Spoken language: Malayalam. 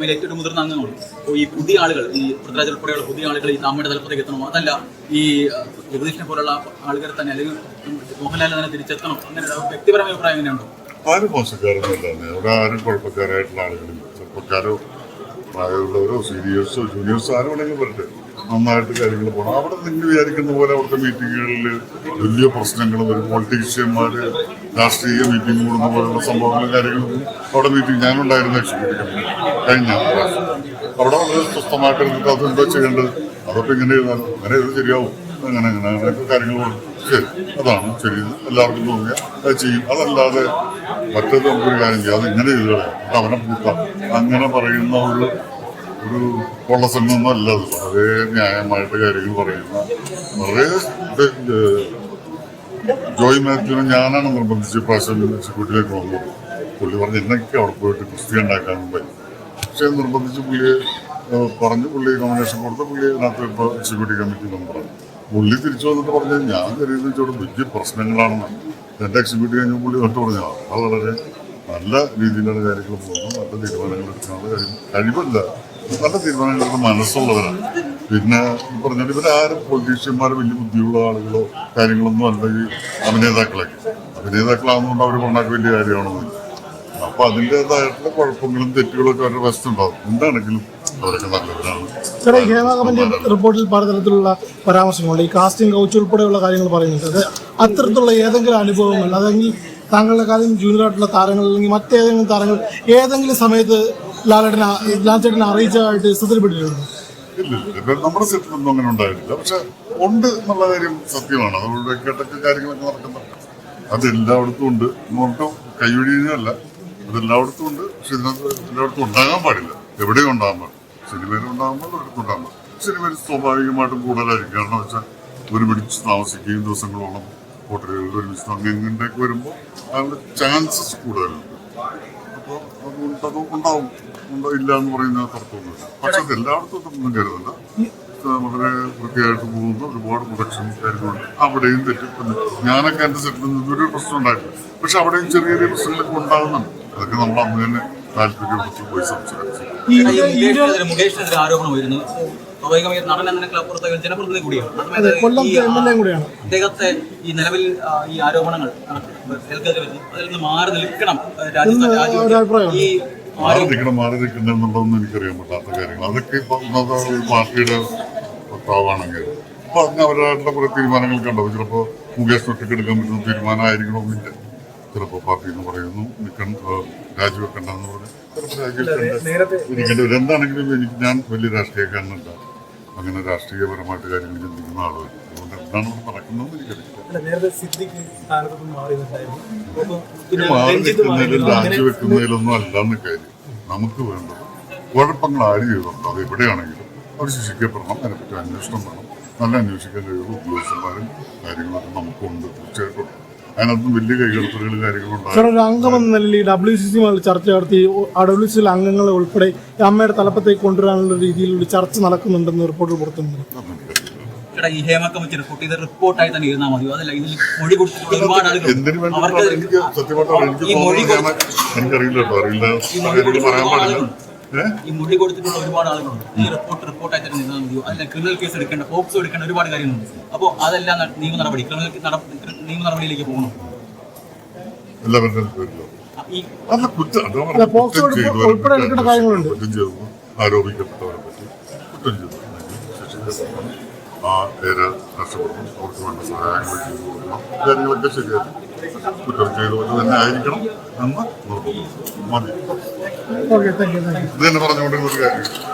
അമ്മയിലെ ഏറ്റവും മുതിർന്ന അംഗങ്ങൾ അപ്പോൾ ഈ പുതിയ ആളുകൾ ഈ പൃഥ്വിരാജ് ഉൾപ്പെടെയുള്ള പുതിയ ആളുകൾ ഈ അമ്മയുടെ തലപ്പത്തേക്ക് എത്തണം. അതല്ല ഈ ജഗദീഷിനെ പോലുള്ള ആളുകൾ തന്നെ അല്ലെങ്കിൽ മോഹൻലാൽ തന്നെ തിരിച്ചെത്തണം. അങ്ങനെ വ്യക്തിപരമായ അഭിപ്രായം എങ്ങനെയുണ്ടോ? ആരും മോശക്കാരൊന്നുമല്ല അവിടെ ആരും കുഴപ്പക്കാരായിട്ടുള്ള ആളുകളില്ല ചെറുപ്പക്കാരോ പ്രായമുള്ളവരോ സീനിയേഴ്സോ ജൂനിയേഴ്സോ ആരും വേണമെങ്കിലും വരട്ടെ. നന്നായിട്ട് കാര്യങ്ങൾ പോകണം. അവിടെ നിങ്ങൾ വിചാരിക്കുന്ന പോലെ അവിടുത്തെ മീറ്റിങ്ങുകളിൽ വലിയ പ്രശ്നങ്ങൾ വരും. പൊളിറ്റീഷ്യന്മാർ രാഷ്ട്രീയ മീറ്റിംഗ് കൂടുന്ന പോലുള്ള സംഭവങ്ങളും കാര്യങ്ങളും അവിടെ മീറ്റിംഗ്. ഞാനുണ്ടായിരുന്നു എക്സിക്യൂട്ടീവ് കഴിഞ്ഞ. അവിടെ വളരെ സ്വസ്ഥമായിട്ട് അത് അതെന്തോ ചെയ്യേണ്ടത്. അതൊക്കെ ഇങ്ങനെ അങ്ങനെ ഇത് ശരിയാവും. അങ്ങനെ അങ്ങനെ അങ്ങനെയൊക്കെ കാര്യങ്ങൾ ശരി അതാണ് ശരി. എല്ലാവർക്കും തോന്നിയ അത് ചെയ്യും. അതല്ലാതെ മറ്റേത് നമുക്കൊരു കാര്യം ചെയ്യാം. അത് ഇങ്ങനെ ചെയ്ത് കളയാം അവനെ പൂട്ടാം അങ്ങനെ പറയുന്ന ഒരു ഒരു കൊള്ളസംഘമൊന്നും അല്ല അത്. വളരെ ന്യായമായിട്ട് കാര്യങ്ങൾ പറയുന്ന വളരെ ജോയ് മാത്യുവിനെ ഞാനാണ് നിർബന്ധിച്ച് പ്രാവശ്യം എക്സിക്യൂട്ടീവിലേക്ക് വന്നത്. പുള്ളി പറഞ്ഞ് എന്നൊക്കെ അവിടെ പോയിട്ട് കുസ്തി ഉണ്ടാക്കാനും പറ്റും. പക്ഷേ നിർബന്ധിച്ച് പുള്ളിയെ പറഞ്ഞു പുള്ളി നോമിനേഷൻ കൊടുത്ത് പുള്ളി അതിനകത്ത് ഇപ്പോൾ എക്സിക്യൂട്ടീവ് കമ്മിറ്റി മെമ്പറാണ് പുള്ളി തിരിച്ചു വന്നിട്ട് പറഞ്ഞത് ഞാൻ കരുതുന്ന വെച്ചോട് വലിയ പ്രശ്നങ്ങളാണെന്ന്. എന്റെ എക്സിക്യൂട്ടീവ് കഴിഞ്ഞ പുള്ളി തൊട്ട് പറഞ്ഞു അത് വളരെ നല്ല രീതിയിലാണ് കാര്യങ്ങൾ പോകുന്നത് നല്ല തീരുമാനങ്ങൾ എടുക്കാനുള്ള കാര്യം. കഴിവല്ല. നല്ല തീരുമാനങ്ങൾ എടുക്കുന്ന മനസ്സുള്ളവരാണ്. പിന്നെ പറഞ്ഞാൽ ഇവരാരും പൊളിറ്റീഷ്യന്മാർ വലിയ ബുദ്ധിയുള്ള ആളുകളോ കാര്യങ്ങളൊന്നും അല്ല ഈ അഭിനേതാക്കളൊക്കെ. അഭിനേതാക്കളാകുന്നതുകൊണ്ട് അവർ പറഞ്ഞാൽ വലിയ കാര്യമാണെന്നില്ല അപ്പൊ അതിന്റെതായിട്ടുള്ള കുഴപ്പങ്ങളും തെറ്റുകളൊക്കെ അവരുടെ വശത്തുണ്ടാവും. എന്താണെങ്കിലും അവരൊക്കെ നല്ലവരാണ്. റിപ്പോർട്ടിൽ പലതരത്തിലുള്ള പരാമർശങ്ങളുണ്ട്. ഈ കാസ്റ്റിംഗ് കൗച്ച് ഉൾപ്പെടെയുള്ള കാര്യങ്ങൾ പറയുന്നുണ്ട്. അത് അത്തരത്തിലുള്ള ഏതെങ്കിലും അനുഭവങ്ങൾ അല്ലെങ്കിൽ താങ്കളുടെ കാര്യം ജൂനിയർ ആയിട്ടുള്ള താരങ്ങൾ അല്ലെങ്കിൽ മറ്റേതെങ്കിലും താരങ്ങൾ ഏതെങ്കിലും സമയത്ത് ലാലേട്ടനെ ലാൽചേട്ടനെ അറിയിച്ചതായിട്ട് ശ്രദ്ധയിൽപ്പെട്ടിട്ടുണ്ട്. നമ്മുടെ സെറ്റിലൊന്നും അങ്ങനെ ഉണ്ടായിട്ടില്ല. പക്ഷെ ഉണ്ട് എന്നുള്ള കാര്യം സത്യമാണ്. അതുകൊണ്ട് കേട്ടൊക്കെ കാര്യങ്ങളൊക്കെ നടക്കുന്നുണ്ട്. അത് എല്ലായിടത്തും ഉണ്ട്. നമുക്ക് കൈയൊഴിയുന്നതല്ല അത് എല്ലായിടത്തും ഉണ്ട്. പക്ഷെ ഇതിനകത്ത് എല്ലായിടത്തും ഉണ്ടാകാൻ പാടില്ല. എവിടെയും ഉണ്ടാകാൻ പാടില്ല. സിനിമയിൽ ഉണ്ടാകുമ്പോൾ ഒരിടത്തും ഉണ്ടാകാൻ പാടില്ല. സിനിമയിൽ സ്വാഭാവികമായിട്ടും കൂടുതലായിരിക്കും. കാരണം വെച്ചാൽ ഒരുമിച്ച് താമസിക്കുകയും ദിവസങ്ങളോളം ഹോട്ടലുകളിൽ ഒരുമിച്ച് അങ്ങനെയൊക്കെ വരുമ്പോൾ അതിനുള്ള ചാൻസസ് കൂടുതലുണ്ട്. അപ്പോൾ അതുകൊണ്ട് അത് ഉണ്ടാവും. ഉണ്ടോ ഇല്ല എന്ന് പറയുന്ന തർക്കമൊന്നുമില്ല. പക്ഷെ അത് എല്ലായിടത്തും ഒന്നും കരുതല്ല വളരെ വൃത്തിയായിട്ട് പോകുന്ന ഒരുപാട് പ്രൊഡക്ഷൻ കാര്യങ്ങളുണ്ട്. അവിടെയും തെറ്റിപ്പുണ്ട് ഞാനൊക്കെ എന്റെ സെറ്റിൽ നിന്നൊരു പ്രശ്നം ഉണ്ടായിട്ടില്ല. പക്ഷെ അവിടെയും ചെറിയ ചെറിയ പ്രശ്നങ്ങളൊക്കെ ഉണ്ടാകുന്നുണ്ട്. അതൊക്കെ നമ്മൾ അന്ന് തന്നെ താല്പര്യപ്പെടുത്തി പോയി സംസാരിച്ചു. മുകേഷിനെതിരെ ആരോപണം വരുന്നു സ്വാഭാവികമായി നടൻ എന്ന ജനപ്രതിനിധി കൂടിയാണ്. കൂടിയാണ്. അദ്ദേഹത്തെ ഈ നിലവിൽ ഈ ആരോപണങ്ങൾ കേൾക്കെതിരെ വരുന്നു. അതിൽ നിന്ന് മാറി നിൽക്കണം രാജ്യത്ത് ഒരു രാജ്യം അഭിപ്രായം ഈ മാറി നിൽക്കണം മാറി നിൽക്കണം എന്നുള്ളതൊന്നും എനിക്കറിയാൻ പറ്റാത്ത കാര്യങ്ങൾ അതൊക്കെ ഇപ്പൊ പാർട്ടിയുടെ വക്താവാണെങ്കിൽ. അപ്പൊ അതിന് അവരായിട്ടുള്ള കുറെ തീരുമാനങ്ങൾ കണ്ടോ ചിലപ്പോ മുകേഷ് ഒറ്റക്കെടുക്കാൻ എടുക്കാൻ പറ്റുന്ന തീരുമാനമായിരിക്കണമെന്നില്ല ചിലപ്പോ പാർട്ടി എന്ന് പറയുന്നു. രാജിവെക്കണ്ടെന്ന് പറഞ്ഞു ചിലപ്പോൾ രാജിവെക്കണ്ട എന്താണെങ്കിലും എനിക്ക് ഞാൻ വലിയ രാഷ്ട്രീയക്കാരനല്ല. അങ്ങനെ രാഷ്ട്രീയപരമായിട്ട് കാര്യങ്ങൾ ചിന്തിക്കുന്ന ആളുകൾ അതുകൊണ്ട് എന്താണ് നടക്കുന്നതെന്ന് എനിക്കറിയില്ല. മാറി നിൽക്കുന്നതിലും രാജിവെക്കുന്നതിലൊന്നും അല്ലെന്ന് കാര്യം നമുക്ക് വേണ്ടത് കുഴപ്പങ്ങൾ ആര് ചെയ്തിട്ടുണ്ടോ? അത് എവിടെയാണെങ്കിലും അവർ ശിക്ഷിക്കപ്പെടണം. അതിനെപ്പറ്റി അന്വേഷണം വേണം. നല്ല അന്വേഷിക്കാൻ കഴിയുള്ള ഉദ്യോഗസ്ഥന്മാരും കാര്യങ്ങളൊക്കെ നമുക്കുണ്ട്. തീർച്ചയായിട്ടും. അതിനകത്തും വലിയ കൈകടത്തലുകൾ കാര്യങ്ങളുണ്ടാകും സാർ ഒരു അംഗം എന്ന നിലയിൽ ഈ ഡബ്ല്യു സി സിയുമായി ചർച്ച നടത്തി. ആ ഡബ്ല്യു സി അംഗങ്ങളെ ഉൾപ്പെടെ അമ്മയുടെ തലപ്പത്തേക്ക് കൊണ്ടുവരാനുള്ള രീതിയിൽ ഒരു ചർച്ച നടക്കുന്നുണ്ടെന്ന് റിപ്പോർട്ട് പുറത്തുണ്ട്. ചേട്ടാ ഈ ഹേമ കമ്മിറ്റി റിപ്പോർട്ട് റിപ്പോർട്ടായി തന്നെ ഇരുന്നാൽ മതിയോ? അതല്ല ഇതിൽ മൊഴി കൊടുത്തിട്ടുള്ള ഒരുപാട് ആളുകൾ എന്തിനു അവർക്ക് എനിക്ക് സത്യമായിട്ട് എനിക്ക് ഈ മൊഴി എനിക്കറിയില്ല കേട്ടോ. അറിയില്ല. പറയാൻ പാടില്ല. ഈ മൊഴി കൊടുത്തിട്ടുള്ള ഒരുപാട് ആളുകളുണ്ട്. ഈ റിപ്പോർട്ട് റിപ്പോർട്ടായി തന്നെ നിന്നാൽ മതിയോ അതിൽ ക്രിമിനൽ കേസ് എടുക്കേണ്ട പോക്സോ എടുക്കേണ്ട ഒരുപാട് കാര്യങ്ങളുണ്ട്. അപ്പോൾ അതെല്ലാം നിയമ നടപടി ക്രിമിനൽ നിയമ നടപടിയിലേക്ക് പോകണം. ആരോപിക്കപ്പെട്ടവരെ പറ്റി കാര്യങ്ങളുണ്ട്. കുറ്റം ചെയ്തു ആ പേര് അവർക്ക് വേണ്ട സഹായങ്ങൾ ചെയ്തു കൊടുക്കണം. കാര്യങ്ങളൊക്കെ ശരിയാക്കി കുറ്റം തന്നെ ആയിരിക്കണം എന്ന് നിർബന്ധം മതി. ഇത് തന്നെ പറഞ്ഞുകൊണ്ടിരുന്ന ഒരു കാര്യം.